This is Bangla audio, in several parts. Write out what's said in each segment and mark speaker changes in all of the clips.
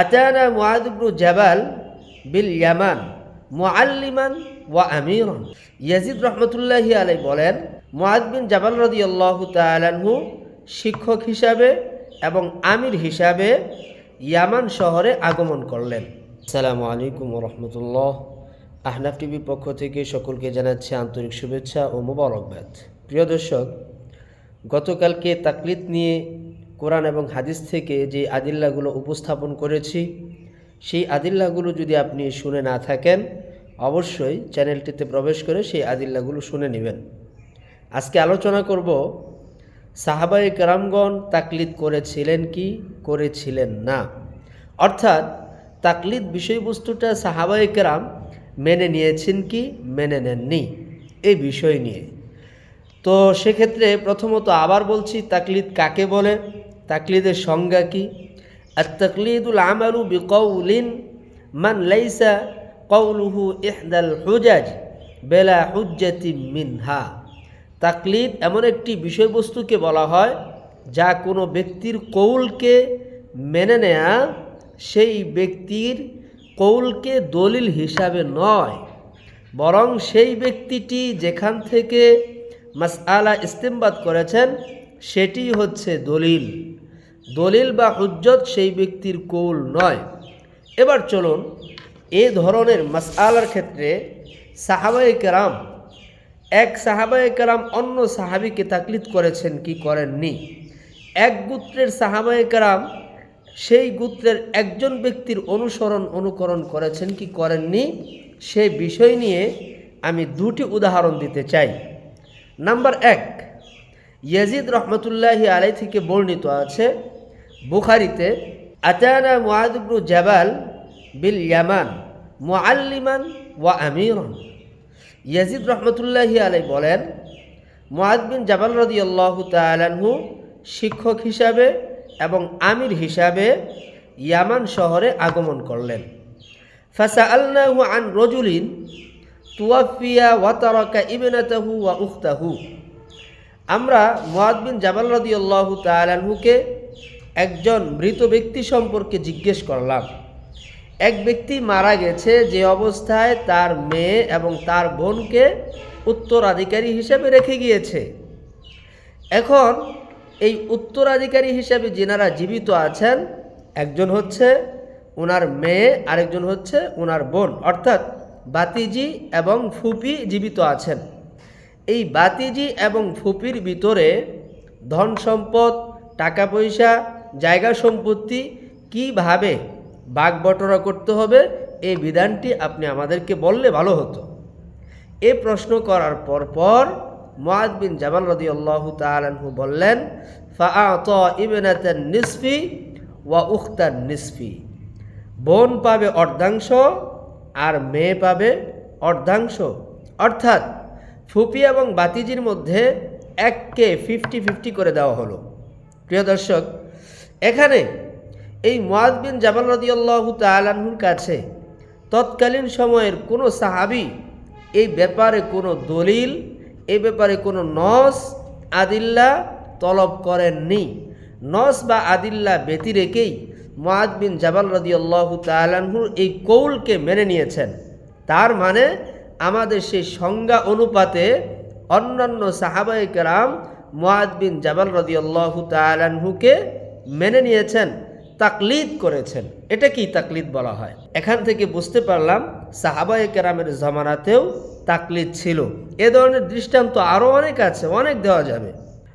Speaker 1: আতানা মুআদ জাবাল বিল ইয়ামান মুআল্লিমান ওয়া আমিরান ইয়াজিদ রহমতুল্লাহি আলাই বলেন মুআদ বিন জাবাল রাদিয়াল্লাহু তাআলাহু শিক্ষক হিসাবে এবং আমির হিসাবে ইয়ামান শহরে আগমন করলেন। আসসালামু আলাইকুম রহমতুল্লাহ আহনাফ টিভির পক্ষ থেকে সকলকে জানাচ্ছি আন্তরিক শুভেচ্ছা ও মোবারকবাদ। প্রিয় দর্শক, গতকালকে তাকলিদ নিয়ে কোরআন এবং হাদিস থেকে যে আদিল্লাগুলো উপস্থাপন করেছি, সেই আদিল্লাগুলো যদি আপনি শুনে না থাকেন, অবশ্যই চ্যানেলটিতে প্রবেশ করে সেই আদিল্লাগুলো শুনে নেবেন। আজকে আলোচনা করব সাহাবাই কেরামগণ তাকলিদ করেছিলেন কি, করেছিলেন না? অর্থাৎ তাকলিদ বিষয়বস্তুটা সাহাবাই কেরাম মেনে নিয়েছেন কি, মেনে নেননি, এই বিষয় নিয়ে। তো সেক্ষেত্রে প্রথমত আবার বলছি, তাকলিদ কাকে বলে? তাকলিদের সংজ্ঞা কি? আর তাকলিদুল আমালু বিকৌলিন মান লাইসা কৌলুহু ইহদাল হুজাজ বেলা হুজ্জাতি মিনহা। তাকলিদ এমন একটি বিষয়বস্তুকে বলা হয় যা কোনো ব্যক্তির কৌলকে মেনে নেয়া সেই ব্যক্তির কৌলকে দলিল হিসাবে নয়। বরং সেই ব্যক্তিটি যেখান থেকে মাসআলা ইস্তেমবাদ করেছেন সেটি হচ্ছে দলিল। দলিল বা হুজ্জত সেই ব্যক্তির কৌল নয়। এবার চলুন এ ধরনের মাসআলার ক্ষেত্রে সাহাবায়ে কেরাম, এক সাহাবায়ে কেরাম অন্য সাহাবিকে তাকলিদ করেছেন কি করেননি? এক গুত্রের সাহাবায়ে কেরাম সেই গুত্রের একজন ব্যক্তির অনুসরণ, অনুকরণ করেছেন কি করেননি? সেই বিষয় নিয়ে আমি দুটি উদাহরণ দিতে চাই। নাম্বার এক, ইয়াজিদ রহমতুল্লাহি আলাই থেকে বর্ণিত আছে বুখারিতে, আতানা মুআদবরু জাবাল বিল ইয়ামান মুআল্লিমান ওয়া আমিরন। ইয়াজিদ রহমতুল্লাহি আলাই বলেন, মুআদ বিন জাবাল রদিয়াল্লাহু তাআলাহু শিক্ষক হিসাবে এবং আমির হিসাবে ইয়ামান শহরে আগমন করলেন। ফাসা আল্লাহু আন রজুলিন তুয়াফিয়া ওয়াতারকা ইবেনাতাহু ওয়া উখতাহু। আমরা মুয়াদ বিন জাবাল রদিয়াল্লাহু তাআলাহুকে একজন মৃত ব্যক্তি সম্পর্কে জিজ্ঞেস করলাম। এক ব্যক্তি মারা গেছে যে অবস্থায় তার মেয়ে এবং তার বোনকে উত্তরাধিকারী হিসেবে রেখে গিয়েছে। এখন এই উত্তরাধিকারী হিসেবে যেনারা জীবিত আছেন, একজন হচ্ছে ওনার মেয়ে, আরেকজন হচ্ছে ওনার বোন। অর্থাৎ বাতিজি এবং ফুপি জীবিত আছেন। এই বাতিজি এবং ফুপির ভিতরে ধন সম্পদ, টাকা পয়সা জায়গা সম্পত্তি কীভাবে বাঘ বটরা করতে হবে এই বিধানটি আপনি আমাদেরকে বললে ভালো হতো। এ প্রশ্ন করার পর পর মুআদ বিন জাবাল রদিয়াল্লাহু তাআলাহু বললেন, ফাআত নিসফি ওয়া উখতার নিসফি। বোন পাবে অর্ধাংশ আর মেয়ে পাবে অর্ধাংশ। অর্থাৎ ফুপি এবং বাতিজির মধ্যে এককে ফিফটি ফিফটি করে দেওয়া হলো। প্রিয় দর্শক এখানে এই মুআদ বিন জাবাল রদিয়াল্লাহু তাআলাহুর কাছে তৎকালীন সময়ের কোনো সাহাবি এই ব্যাপারে কোনো দলিল এ ব্যাপারে কোনো নস, আদিল্লা তলব করেননি। নস বা আদিল্লা ব্যতি রেখেই মুআদ বিন জাবাল রদিয়াল্লাহু তাআলাহুর এই কৌলকে মেনে নিয়েছেন। তার মানে আমাদের সেই সংজ্ঞা অনুপাতে অন্যান্য সাহাবায়ে কেরাম মুআদ বিন জাবাল রদিয়াল্লাহু তাআলাহুকে মেনে নিয়েছেন, তাকলিদ করেছেন। এটা কি তাকলিদ বলা হয়? এখান থেকে বুঝতে পারলাম, সাহাবায়ে কেরামের জমানাতেও তাকলিদ ছিল। এ ধরনের দৃষ্টান্ত আরও অনেক আছে, অনেক দেওয়া যাবে।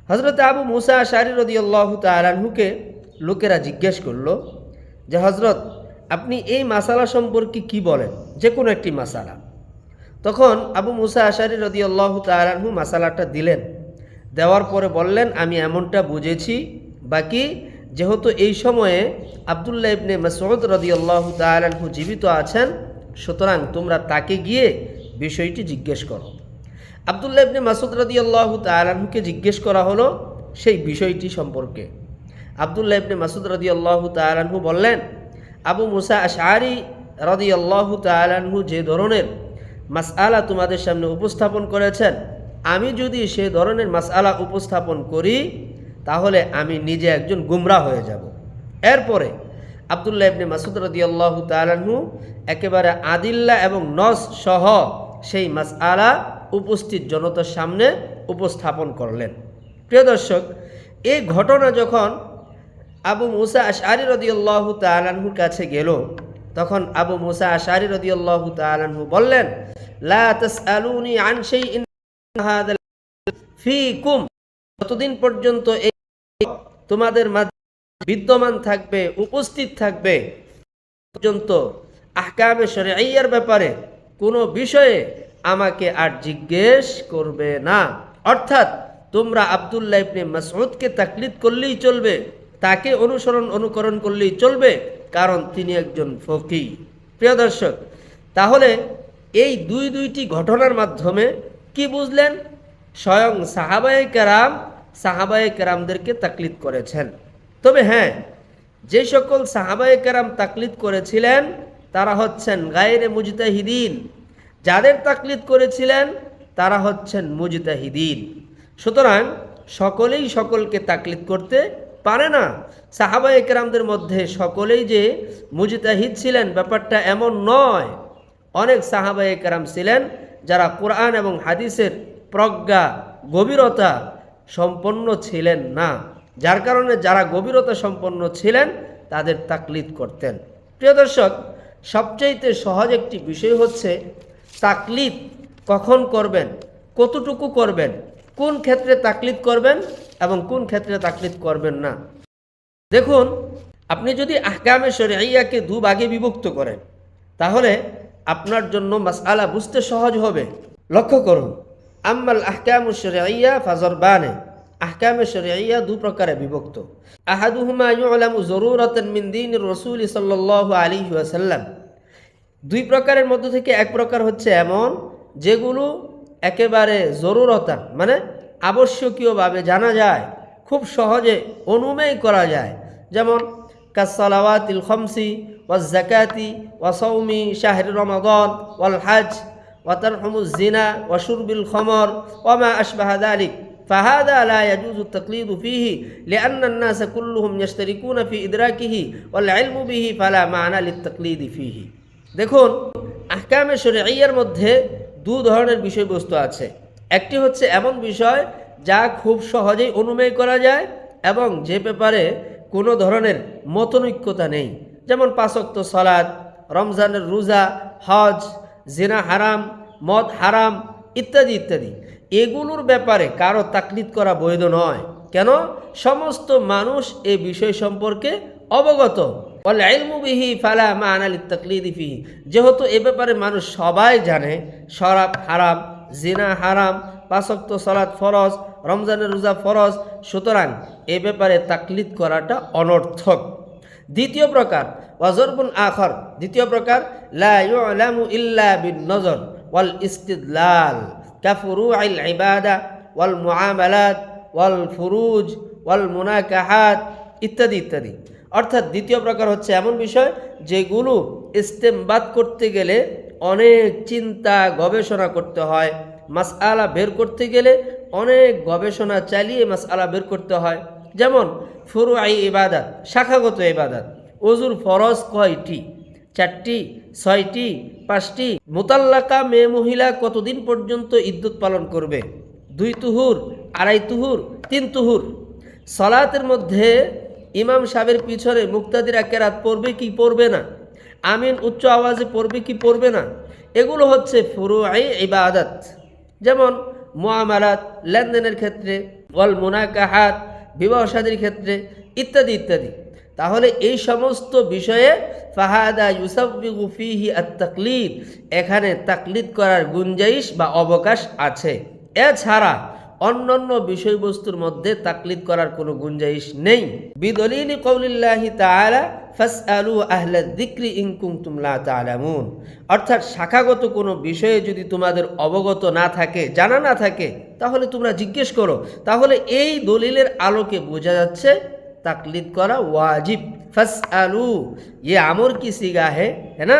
Speaker 1: হজরত আবু মুসা শারি রদিয়াল্লাহু তালাহুকে লোকেরা জিজ্ঞেস করল যে হজরত আপনি এই মাসালা সম্পর্কে কি বলেন? যে কোনো একটি মাসালা। তখন আবু মুসা আশারি রদিয়াল্লাহু তালাহু মাসালাটা দিলেন। দেওয়ার পরে বললেন, আমি এমনটা বুঝেছি, বাকি যেহেতু এই সময়ে আবদুল্লাহ ইবনে মাসউদ রদিয়াল্লাহু তালাহু জীবিত আছেন, সুতরাং তোমরা তাকে গিয়ে বিষয়টি জিজ্ঞেস করো। আবদুল্লাহ ইবনে মাসুদ রদিয়াল্লাহু তালাহুকে জিজ্ঞেস করা হলো সেই বিষয়টি সম্পর্কে। আবদুল্লাহ ইবনে মাসুদ রদিয়াল্লাহু তালাহু বললেন, আবু মুসা আশারি রদিয়াল্লাহু তালাহু যে ধরনের মাসআলা তোমাদের সামনে উপস্থাপন করেছেন, আমি যদি সে ধরনের মাসআলা উপস্থাপন করি তাহলে আমি নিজে একজন গুমরা হয়ে যাব। এরপরে আবদুল্লাহ ইবনে মাসুদ রদিয়াল্লাহু তালাহু একেবারে আদিল্লা এবং নস সহ সেই মাসআলা উপস্থিত জনতার সামনে উপস্থাপন করলেন। প্রিয় দর্শক এই ঘটনা যখন আবু মুসা আশারি রদিয়াল্লাহু তালাহুর কাছে গেল, তখন আবু মুসা আশারি রদিয়াল্লাহু তালাহু বললেন, লা তাসআলুনি আন যতদিন পর্যন্ত এই তোমাদের বিদ্যমান থাকবে, উপস্থিত থাকবে। পর্যন্ত আহকামে শরীয়র ব্যাপারে কোনো বিষয়ে আমাকে আর জিজ্ঞেস করবে না। অর্থাৎ তোমরা আবদুল্লাহ ইবনে মাসউদকে তাকলিদ করলেই চলবে, তাকে অনুসরণ, অনুকরণ করলেই চলবে, কারণ তিনি একজন ফকি প্রিয় দর্শক, তাহলে এই দুই দুইটি ঘটনার মাধ্যমে কি বুঝলেন? স্বয়ং সাহাবায়ে কেরাম সাহাবায়ে কেরামদেরকে তাকলিদ করেছেন। তবে হ্যাঁ যে সকল সাহাবায়ে কেরাম তাকলিদ করেছিলেন, তারা হচ্ছেন গায়েরে মুজতাহিদিন। যাদের তাকলিদ করেছিলেন, তারা হচ্ছেন মুজতাহিদিন। সুতরাং সকলেই সকলকে তাকলিদ করতে পারে না। সাহাবা একরামদের মধ্যে সকলেই যে মুজতাহিদ ছিলেন, ব্যাপারটা এমন নয়। অনেক সাহাবা একরাম ছিলেন যারা কোরআন এবং হাদিসের প্রজ্ঞা, গভীরতা সম্পন্ন ছিলেন না। যার কারণে যারা গভীরতা সম্পন্ন ছিলেন, তাদের তাকলিদ করতেন। প্রিয় দর্শক, সবচাইতে সহজ একটি বিষয় হচ্ছে, তাকলিদ কখন করবেন, কতটুকু করবেন, কোন ক্ষেত্রে তাকলিদ করবেন এবং কোন ক্ষেত্রে তাকলিদ করবেন না। দেখুন, আপনি যদি আহকামে শরিয়াকে দু ভাগে বিভক্ত করেন, তাহলে আপনার জন্য মাসআলা বুঝতে সহজ হবে। লক্ষ্য করুন আম্মাল আহকামু শরিয়া ফাজরবানে। আহকামে শরিয়া দু প্রকারে বিভক্ত। আহাদুহুমা ইউলামু জরুরাতান রাসূল সাল্লাল্লাহু আলাইহি ওয়াসাল্লাম। দুই প্রকারের মধ্য থেকে এক প্রকার হচ্ছে এমন, যেগুলো একেবারে জরুরতান মানে আবশ্যকীয়ভাবে জানা যায়, খুব সহজে অনুমেয় করা যায়। যেমন কাসালাওয়াতিল খমসি ওয়াজ জাকাতি ওয়াসৌমি শাহরি রমাদন ওয়াল হাজ ওয়াতারহমুজ জিনা ওয়াশুরবিল খমর ওমা আশবাহ দালিক فهذا لا يجوز التقليد فيه لأن الناس كلهم يشتركون في إدراكه والعلم به فلا معنى للتقليد فيه দেখুন আহকামে শরীয়র মধ্যে দু ধরনের বিষয়বস্তু আছে একটি হচ্ছে এমন বিষয় যা খুব সহজেই অনুমেয় করা যায় এবং যে ব্যাপারে কোনো ধরনের মতনৈক্যতা নেই যেমন পাঁচক্ত সলাদ রমজানের রোজা হজ জিনা হারাম মদ, হারাম, ইত্যাদি ইত্যাদি। এগুলোর ব্যাপারে কারও তাকলিদ করা বৈধ নয়। কেন? সমস্ত মানুষ এ বিষয় সম্পর্কে অবগত। বিহি ফালা মা আনালি তাকলিদি ফিহি। যেহেতু এ ব্যাপারে মানুষ সবাই জানে, শরাব হারাম, জিনা হারাম পাশক্ত সলাৎ ফরজ, রমজানের রোজা ফরজ, সুতরাং এ ব্যাপারে তাকলিদ করাটা অনর্থক। দ্বিতীয় প্রকার ওয়াজরবুন আখর। দ্বিতীয় প্রকার, লা ইল্লা বিন নজর। ওয়াল ইস্তিদলাল কাফুরু আইল ইবাদা ওয়াল মুআমালাত ওয়াল ফুরুজ ওয়াল মুনাকাহাত ইত্যাদি ইত্যাদি। অর্থাৎ দ্বিতীয় প্রকার হচ্ছে এমন বিষয় যেগুলো ইস্তেমবাদ করতে গেলে অনেক চিন্তা, গবেষণা করতে হয়। মাসআলা বের করতে গেলে অনেক গবেষণা চালিয়ে মাসআলা বের করতে হয়। যেমন ফুরু আই ইবাদাত, শাখাগত ইবাদাত। অজুর ফরজ কয়টি? চারটি, ছয়টি, পাঁচটি। মোতাল্লাকা মেয়ে মহিলা কতদিন পর্যন্ত ইদ্যুৎ পালন করবে? দুই তুহুর, আড়াই তুহুর, তিন তুহুর। সলাতের মধ্যে ইমাম সাহেবের পিছনে মুক্তাদিরা কেরাত পড়বে কি পড়বে না? আমিন উচ্চ আওয়াজে পড়বে কি পড়বে না? এগুলো হচ্ছে ফুরুআই ইবাদত। যেমন মোয়ামালাত লেনদেনের ক্ষেত্রে, ওয়াল মুনাকাহাত, বিবাহ সাদীর ক্ষেত্রে, ইত্যাদি ইত্যাদি। তাহলে এই সমস্ত বিষয়ে ফাহাদা ইউসাফিগু ফিহি আত তাকলিদ এখানে তাকলিদ করার গুঞ্জাইশ বা অবকাশ আছে। এছাড়া অন্যান্য বিষয়বস্তুর মধ্যে তাকলিদ করার কোনো গুঞ্জাইশ নেই। বিদলিল কৌলিল্লাহি তাআলা, ফাসআলু আহলা যিকরি ইন কুনতুম লা তা'লামুন অর্থাৎ শাখাগত কোনো বিষয়ে যদি তোমাদের অবগত না থাকে, জানা না থাকে, তাহলে তোমরা জিজ্ঞেস করো। তাহলে এই দলিলের আলোকে বোঝা যাচ্ছে তাকলিদ করা ওয়াজিব ফাসআলু ইয়ে আমর কি সিগা হে হ্যাঁ না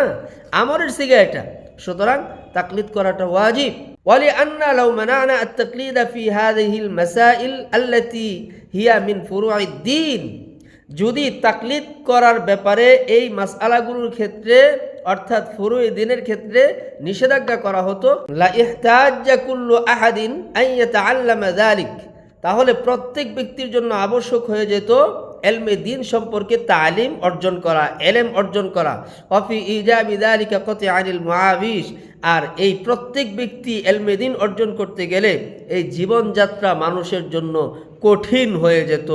Speaker 1: আমরের সিগা এটা সুতরাং তাকলিদ করাটা ওয়াজিব ولأن لو منعنا التقليد في هذه المسائل التي هي من فروع الدين যদি তাকলিদ করার ব্যাপারে এই মাসআলাগুলোর ক্ষেত্রে অর্থাৎ ফুরুই দিনের ক্ষেত্রে নিষেধাজ্ঞা করা হতো লা ইহতাজ্জা কুল্লু আহাদিন আন ইয়াতাআল্লামা যালিক তাহলে প্রত্যেক ব্যক্তির জন্য আবশ্যক হয়ে যেত এলমে দিন সম্পর্কে তালিম অর্জন করা, এলেম অর্জন করা। অফি ইজাবিদারিকা কতে আনিল মহাবিশ আর এই প্রত্যেক ব্যক্তি এলমে দিন অর্জন করতে গেলে এই জীবনযাত্রা মানুষের জন্য কঠিন হয়ে যেত।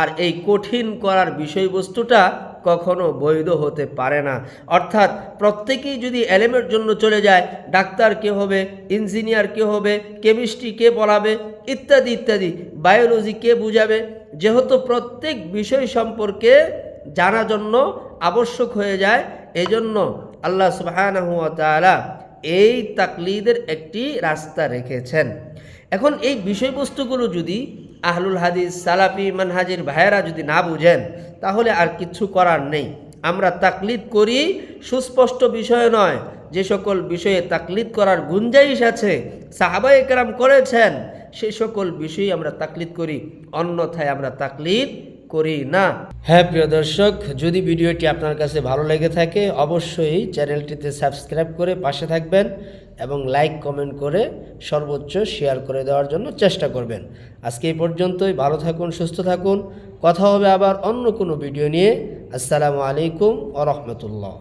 Speaker 1: আর এই কঠিন করার বিষয়বস্তুটা কখনো বৈধ হতে পারে না। অর্থাৎ প্রত্যেকেই যদি এলেমের জন্য চলে যায়, ডাক্তার কে হবে, ইঞ্জিনিয়ার কে হবে, কেমিস্ট্রি কে পড়াবে, ইত্যাদি ইত্যাদি, বায়োলজি কে বুঝাবে, যেহেতু প্রত্যেক বিষয় সম্পর্কে জানা জন্য আবশ্যক হয়ে যায়, এজন্য আল্লাহ তাআলা এই তাকলিদের একটি রাস্তা রেখেছেন। এখন এই বিষয়বস্তুগুলো যদি আহলুল হাদিস, সালাফি মানহাজির ভাইয়েরা যদি না বুঝেন, তাহলে আর কিছু করার নেই। আমরা তাকলিদ করি, সুস্পষ্ট বিষয় নয়। যে সকল বিষয়ে তাকলিদ করার গুঞ্জাইশ আছে, সাহাবা একরাম করেছেন, সে সকল বিষয়ে আমরা তাকলিদ করি। অন্যথায় আমরা তাকলিদ করি না। হ্যাঁ প্রিয় দর্শক, যদি ভিডিওটি আপনার কাছে ভালো লেগে থাকে, অবশ্যই চ্যানেলটিতে সাবস্ক্রাইব করে পাশে থাকবেন এবং লাইক, কমেন্ট করে সর্বোচ্চ শেয়ার করে দেওয়ার জন্য চেষ্টা করবেন। আজকে এই পর্যন্তই, ভালো থাকুন, সুস্থ থাকুন। কথা হবে আবার অন্য কোনো ভিডিও নিয়ে। আসসালামু আলাইকুম ও রহমতুল্লাহ।